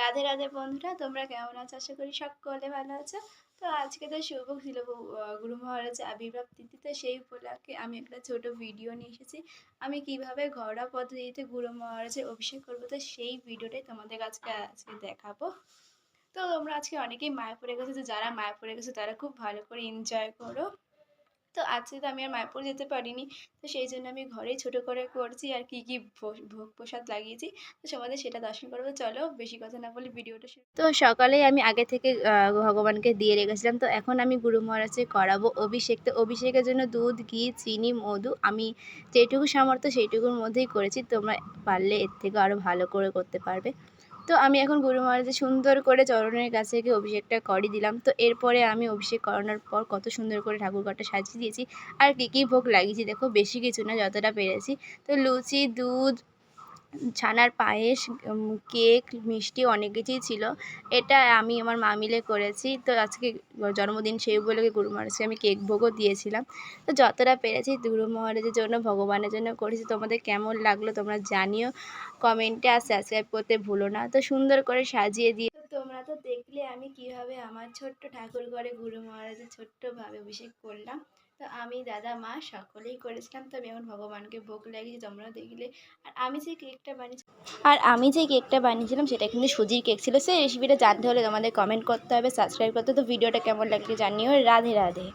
রাধে রাধে বন্ধুরা, তোমরা কেমন আছো? আশা করি সকলে ভালো আছো। তো আজকে তো শুভ ছিল গুরু মহারাজের আবির্ভাব তিথি, তো সেই উপলক্ষে আমি একটা ছোট ভিডিও নিয়ে এসেছি। আমি কীভাবে ঘরোয়া পদ্ধতিতে গুরু মহারাজের অভিষেক করব, তো সেই ভিডিওটাই তোমাদের কাছে আজকে দেখাবো। তো তোমরা আজকে অনেকেই মায়াপুরে গেছো, তো যারা মায়াপুরে গেছো, তারা খুব ভালো করে এনজয় করো। তো আজকে তো আমি আর মায়াপুর যেতে পারিনি। তো সেই জন্য আমি ঘরেই ছোট করে করছি আর কি কি ভোগ প্রসাদ লাগিয়েছি। তো তোমাদের সেটা দর্শন করব। চলো বেশি কথা না বলে ভিডিওটা তো সকালেই আমি আগে থেকে ভগবানকে দিয়ে রেখেছিলাম। তো এখন আমি গুরু মহারাজকে করাবো অভিষেক। তো অভিষেকের জন্য দুধ, ঘি, চিনি, মধু আমি যেটুকু সামর্থ্য সেইটুকুর মধ্যেই করেছি। তোমরা পারলে এর থেকে আরও ভালো করে করতে পারবে। তো আমি এখন গুরু মহারাজের সুন্দর করে চরণের কাছে গিয়ে অভিষেকটা করে দিলাম। তো এরপরে আমি অভিষেক করানোর পর কত সুন্দর করে ঠাকুরঘরটা সাজিয়ে দিয়েছি। আর কী কী ভোগ লাগিয়েছি দেখো, বেশি কিছু না, যতটা পেরেছি। তো লুচি, দুধ ছানার পায়েস কেক, মিষ্টি অনেক কিছুই ছিল। এটা আমি আমার মা মিলে করেছি। তো আজকে জন্মদিন সেই উপলক্ষে গুরু মহারাজকে আমি কেক ভোগও দিয়েছিলাম। তো যতটা পেরেছি গুরু মহারাজের জন্য, ভগবানের জন্য করেছি। তোমাদের কেমন লাগল তোমরা জানিও। কমেন্টে আর সাবস্ক্রাইব করতে ভুলো না। তো সুন্দর করে সাজিয়ে দিয়ে তো দেখলে আমি কীভাবে আমার ছোট্ট ঠাকুর ঘরে গুরু মহারাজের ছোট্টভাবে অভিষেক করলাম। তো আমি, দাদা, মা সকলেই করেছিলাম। তো আমি এখন ভগবানকে ভোগ লাগিয়েছি তোমরাও দেখলে। আর আমি যে কেকটা বানিয়েছি, আর আমি যে কেকটা বানিয়েছিলাম, সেটা কিন্তু সুজির কেক ছিল। সেই রেসিপিটা জানতে হলে তোমাদের কমেন্ট করতে হবে সাবস্ক্রাইব করতে তো ভিডিওটা কেমন লাগলে জানিও। রাধে রাধে।